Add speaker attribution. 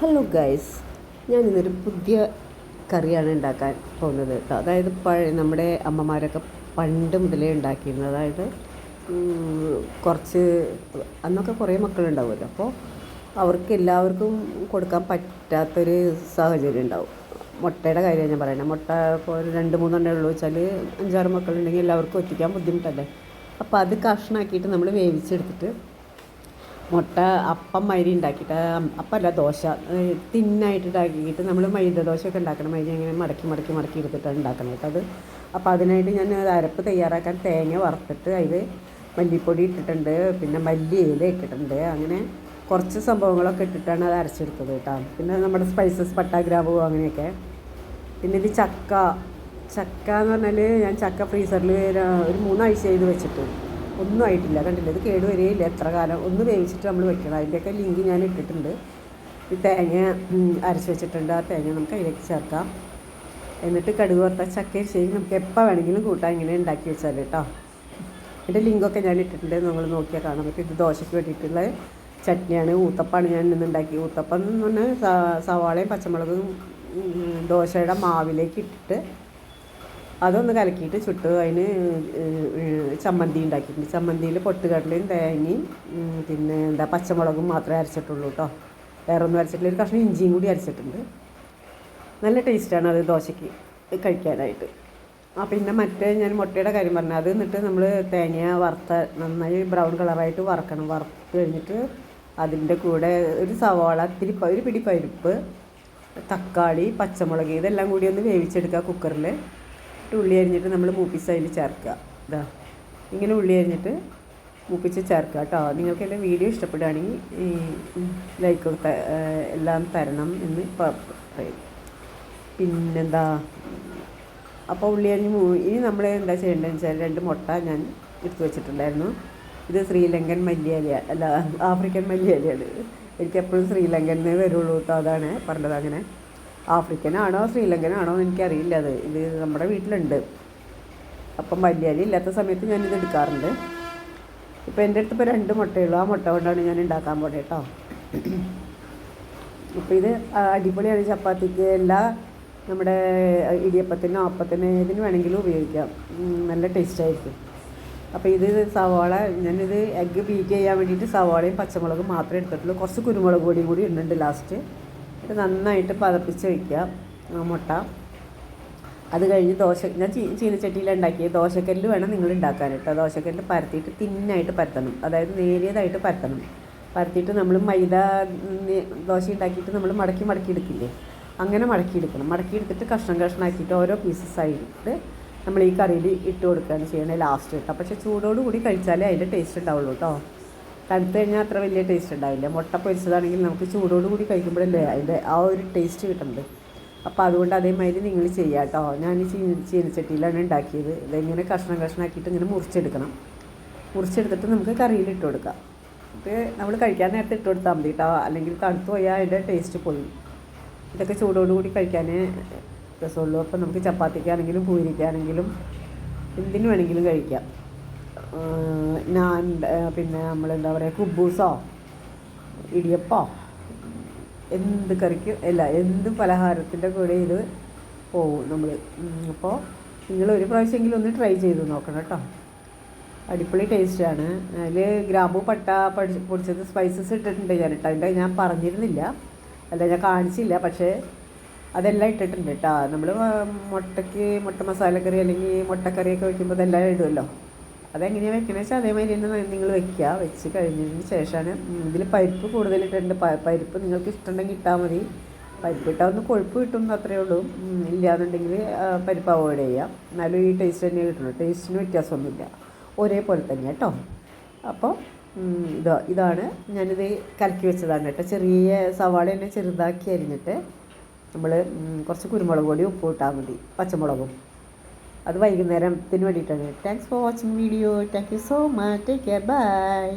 Speaker 1: Hello guys ഞാൻ ഇന്നൊരു പുതിയ കറിയാണ് ഉണ്ടാക്കാൻ പോകുന്നത് കേട്ടോ. അതായത് പഴയ നമ്മുടെ അമ്മമാരൊക്കെ പണ്ട് മുതലേ ഉണ്ടാക്കിയിരുന്നത് അതായത് കുറച്ച് അന്നൊക്കെ കുറേ മക്കളുണ്ടാവുമല്ലോ. അപ്പോൾ അവർക്ക് എല്ലാവർക്കും കൊടുക്കാൻ പറ്റാത്തൊരു സാഹചര്യം ഉണ്ടാവും. മുട്ടയുടെ കാര്യമാണ് ഞാൻ പറയുന്നത് മുട്ട ഇപ്പോൾ രണ്ട് മൂന്നെണ്ണേ ഉള്ളൂ വെച്ചാൽ അഞ്ചാറ് മക്കളുണ്ടെങ്കിൽ എല്ലാവർക്കും ഒറ്റിക്കാൻ ബുദ്ധിമുട്ടല്ലേ? അപ്പോൾ അത് കഷ്ണാക്കിയിട്ട് നമ്മൾ വേവിച്ചെടുത്തിട്ട് മുട്ട അപ്പം മൈരി ഉണ്ടാക്കിയിട്ട് അപ്പമല്ല ദോശ തിന്നായിട്ട് ഉണ്ടാക്കിയിട്ട് നമ്മൾ മൈദ ദോശയൊക്കെ ഉണ്ടാക്കണം മൈദ ഇങ്ങനെ മടക്കി മടക്കി മടക്കി എടുത്തിട്ടാണ് ഉണ്ടാക്കണം കേട്ടോ അത്. അപ്പോൾ അതിനായിട്ട് ഞാൻ അരപ്പ് തയ്യാറാക്കാൻ തേങ്ങ വറുത്തിട്ട് അതിൽ മല്ലിപ്പൊടി ഇട്ടിട്ടുണ്ട് പിന്നെ മല്ലി ഇല ഇട്ടിട്ടുണ്ട് അങ്ങനെ കുറച്ച് സംഭവങ്ങളൊക്കെ ഇട്ടിട്ടാണ് അത് അരച്ചെടുത്തത് കേട്ടോ. പിന്നെ നമ്മുടെ സ്പൈസസ് പട്ട ഗ്രാമ്പൂ അങ്ങനെയൊക്കെ. പിന്നെ ഇത് ചക്ക ചക്ക എന്ന് പറഞ്ഞാൽ ഞാൻ ചക്ക ഫ്രീസറിൽ ഒരു മൂന്നാഴ്ച ചെയ്ത് വെച്ചിട്ട്. ഒന്നും ആയിട്ടില്ല. കണ്ടില്ല? ഇത് കേട് വരികയില്ല എത്ര കാലം? ഒന്ന് വേവിച്ചിട്ട് നമ്മൾ വെക്കണം. അതിന്റെയൊക്കെ ലിങ്ക് ഞാൻ ഇട്ടിട്ടുണ്ട്. ഈ തേങ്ങ അരച്ച് വെച്ചിട്ടുണ്ട്. ആ തേങ്ങ നമുക്ക് അതിലേക്ക് ചേർക്കാം. എന്നിട്ട് കടുക് വറുത്ത ചക്ക ശരി നമുക്ക് എപ്പോൾ വേണമെങ്കിലും കൂട്ടാൻ ഇങ്ങനെ ഉണ്ടാക്കി വെച്ചാൽ കേട്ടോ എന്റെ ലിങ്കൊക്കെ ഞാൻ ഇട്ടിട്ടുണ്ട്. നിങ്ങൾ നോക്കിയാൽ കാണാൻ പറ്റും. ഇത് ദോശയ്ക്ക് വേണ്ടിയിട്ടുള്ള ചട്നിയാണ്. ഊത്തപ്പാണ് ഞാൻ ഇന്ന് ഉണ്ടാക്കി. ഊത്തപ്പം എന്ന് പറഞ്ഞാൽ സവാളയും പച്ചമുളകും ദോശയുടെ മാവിലേക്ക് ഇട്ടിട്ട് അതൊന്ന് കലക്കിയിട്ട് ചുട്ട്. അതിന് ചമ്മന്തി ഉണ്ടാക്കിയിട്ടുണ്ട്. ചമ്മന്തിയിൽ പൊട്ടുകടലയും തേങ്ങയും പിന്നെ എന്താ പച്ചമുളകും മാത്രമേ അരച്ചിട്ടുള്ളൂ കേട്ടോ. വേറെ ഒന്നും അരച്ചിട്ടില്ല. ഒരു കഷ്ണം ഇഞ്ചിയും കൂടി അരച്ചിട്ടുണ്ട്. നല്ല ടേസ്റ്റാണ് അത് ദോശയ്ക്ക് കഴിക്കാനായിട്ട്. ആ പിന്നെ മറ്റേ ഞാൻ മുട്ടയുടെ കാര്യം പറഞ്ഞു അത് എന്നിട്ട് നമ്മൾ തേങ്ങ വറുത്ത നന്നായി ബ്രൗൺ കളറായിട്ട് വറക്കണം. വറുത്ത് കഴിഞ്ഞിട്ട് അതിന്റെ കൂടെ ഒരു സവാള ഇത്തിരി ഒരു പിടി പരിപ്പ് തക്കാളി പച്ചമുളക് ഇതെല്ലാം കൂടി ഒന്ന് വേവിച്ചെടുക്കുക കുക്കറിൽ ഉള്ളി അരിഞ്ഞിട്ട് നമ്മൾ മൂപ്പിച്ച് അതിൽ ചേർക്കുക. ഇതാ ഇങ്ങനെ ഉള്ളി അരിഞ്ഞിട്ട് മൂപ്പിച്ച് ചേർക്കുക കേട്ടോ. നിങ്ങൾക്ക് എന്റെ വീഡിയോ ഇഷ്ടപ്പെടുകയാണെങ്കിൽ ഈ ലൈക്ക് എല്ലാം തരണം എന്ന് പറയും. പിന്നെന്താ? അപ്പോൾ ഉള്ളി അരിഞ്ഞ് മൂ ഇനി നമ്മൾ എന്താ ചെയ്യേണ്ടതെന്ന് വെച്ചാൽ രണ്ട് മുട്ട ഞാൻ എടുത്തു വെച്ചിട്ടുണ്ടായിരുന്നു. ഇത് ശ്രീലങ്കൻ മല്ലിയാലിയ അല്ല ആഫ്രിക്കൻ മല്ലിയാലിയാണ് എനിക്കെപ്പോഴും ശ്രീലങ്കൻ എന്നേ വരുള്ളൂ കേട്ടോ. അതാണ് പറഞ്ഞത് അങ്ങനെ. ആഫ്രിക്കൻ ശ്രീലങ്കനാണോ എനിക്കറിയില്ല അത്. ഇത് നമ്മുടെ വീട്ടിലുണ്ട്. അപ്പം മല്ലിയില ഇല്ലാത്ത സമയത്ത് ഞാനിത് എടുക്കാറുണ്ട്. ഇപ്പോൾ എന്റെ അടുത്ത് ഇപ്പോൾ രണ്ട് മുട്ടയുള്ളൂ. ആ മുട്ട കൊണ്ടാണ് ഞാൻ ഉണ്ടാക്കാൻ പോണേ കേട്ടോ അപ്പോൾ ഇത് അടിപൊളിയാണ്. ചപ്പാത്തിക്ക് എല്ലാ നമ്മുടെ ഇടിയപ്പത്തിനോ അപ്പത്തിനോ ഏതിന് വേണമെങ്കിലും ഉപയോഗിക്കാം. നല്ല ടേസ്റ്റായിരിക്കും അപ്പോൾ ഇത് സവാള ഞാനിത് എഗ്ഗ് ബീറ്റ് ചെയ്യാൻ വേണ്ടിയിട്ട് സവാളയും പച്ചമുളകും മാത്രമേ എടുത്തിട്ടുള്ളൂ. കുറച്ച് കുരുമുളക് പൊടിയും കൂടി ഇടുന്നുണ്ട് ലാസ്റ്റ് ഇത് നന്നായിട്ട് പതപ്പിച്ച് വയ്ക്കുക മുട്ട. അത് കഴിഞ്ഞ് ദോശ ഞാൻ ചീ ചീനച്ചട്ടിയിൽ ഉണ്ടാക്കിയ ദോശക്കല്ല് വേണം നിങ്ങൾ ഉണ്ടാക്കാൻ കേട്ടോ. ദോശക്കല്ല് പരത്തിയിട്ട് തിന്നായിട്ട് പരത്തണം. അതായത് നേരിയതായിട്ട് പരത്തണം. പരത്തിയിട്ട് നമ്മൾ മൈദ ദോശ ഉണ്ടാക്കിയിട്ട് നമ്മൾ മടക്കി മടക്കി എടുക്കില്ലേ? അങ്ങനെ മടക്കി എടുക്കണം. മടക്കി എടുത്തിട്ട് കഷ്ണം കഷ്ണമാക്കിയിട്ട് ഓരോ പീസസ് ആയിട്ട് നമ്മൾ ഈ കറിയിൽ ഇട്ട് കൊടുക്കുകയാണ് ചെയ്യണേ ലാസ്റ്റ് കേട്ടോ. പക്ഷേ ചൂടോടുകൂടി കഴിച്ചാലേ അതിന്റെ ടേസ്റ്റ് ഉണ്ടാവുള്ളൂ കേട്ടോ. തണുത്ത് കഴിഞ്ഞാൽ അത്ര വലിയ ടേസ്റ്റ് ഉണ്ടാവില്ല. മുട്ട പൊരിച്ചതാണെങ്കിൽ നമുക്ക് ചൂടോട് കൂടി കഴിക്കുമ്പോഴല്ലേ അതിന്റെ ആ ഒരു ടേസ്റ്റ് കിട്ടുന്നത് അപ്പോൾ അതുകൊണ്ട് അതേമാതിരി നിങ്ങൾ ചെയ്യുക കേട്ടോ ഞാൻ ഈ ചീ ചീനച്ചട്ടിയിലാണ് ഉണ്ടാക്കിയത്. ഇതെങ്ങനെ കഷ്ണം കഷ്ണമാക്കിയിട്ട് ഇങ്ങനെ മുറിച്ചെടുക്കണം. മുറിച്ചെടുത്തിട്ട് നമുക്ക് കറിയിൽ ഇട്ട് കൊടുക്കാം. ഇത് നമ്മൾ കഴിക്കാൻ നേരത്തെ ഇട്ട് കൊടുത്താൽ മതി കേട്ടോ അല്ലെങ്കിൽ തണുത്ത് പോയാൽ അതിന്റെ ടേസ്റ്റ് പോയി. ഇതൊക്കെ ചൂടോട് കൂടി കഴിക്കാനേ രസമുള്ളൂ. അപ്പോൾ നമുക്ക് ചപ്പാത്തിക്കാണെങ്കിലും പൂരിക്കാണെങ്കിലും എന്തിനു വേണമെങ്കിലും കഴിക്കാം. ഞാൻ പിന്നെ നമ്മൾ എന്താ പറയുക കുബൂസോ ഇടിയപ്പോ എന്ത് കറിക്ക് അല്ല എന്ത് പലഹാരത്തിന്റെ കൂടെ ഇത് പോവും നമ്മൾ അപ്പോൾ നിങ്ങൾ ഒരു പ്രാവശ്യമെങ്കിലും ഒന്ന് ട്രൈ ചെയ്ത് നോക്കണം കേട്ടോ. അടിപൊളി ടേസ്റ്റാണ്. അതിൽ ഗ്രാമ്പു പട്ട പഠി പൊടിച്ചത് സ്പൈസസ് ഇട്ടിട്ടുണ്ട് ഞാൻ കേട്ടോ. അതിന്റെ ഞാൻ പറഞ്ഞിരുന്നില്ല. അല്ല ഞാൻ കാണിച്ചില്ല. പക്ഷേ അതെല്ലാം ഇട്ടിട്ടുണ്ട് കേട്ടോ. നമ്മൾ മുട്ടയ്ക്ക് മുട്ട മസാലക്കറി അല്ലെങ്കിൽ മുട്ടക്കറിയൊക്കെ വയ്ക്കുമ്പോൾ അതെല്ലാം ഇടുമല്ലോ അതെങ്ങനെയാണ് വെക്കണമെന്ന് വെച്ചാൽ അതേമാതിരി തന്നെ നിങ്ങൾ വെക്കുക വെച്ച് കഴിഞ്ഞതിന് ശേഷമാണ് ഇതിൽ പരിപ്പ് കൂടുതലിട്ടുണ്ട് പരിപ്പ് നിങ്ങൾക്ക് ഇഷ്ടമുണ്ടെങ്കിൽ ഇട്ടാൽ മതി. പരിപ്പ് ഇട്ടാൽ ഒന്ന് കൊഴുപ്പ് കിട്ടുമെന്ന് അത്രയേ ഉള്ളൂ. ഇല്ലാന്നുണ്ടെങ്കിൽ പരിപ്പ് അവോയ്ഡ് ചെയ്യാം. എന്നാലും ഈ ടേസ്റ്റ് തന്നെ കിട്ടുള്ളൂ ടേസ്റ്റിന് വ്യത്യാസമൊന്നുമില്ല. ഒരേപോലെ തന്നെ കേട്ടോ അപ്പോൾ ഇതാ ഇതാണ്. ഞാനിത് കലക്കി വെച്ചതാണ് കേട്ടോ ചെറിയ സവാള തന്നെ ചെറുതാക്കി അരിഞ്ഞിട്ട് നമ്മൾ കുറച്ച് കുരുമുളക് പൊടി ഉപ്പ് ഇട്ടാൽ മതി. പച്ചമുളകും. അത് വൈകുന്നേരത്തിന് വേണ്ടിയിട്ടാണ്. Thanks for watching video thank you so much take care bye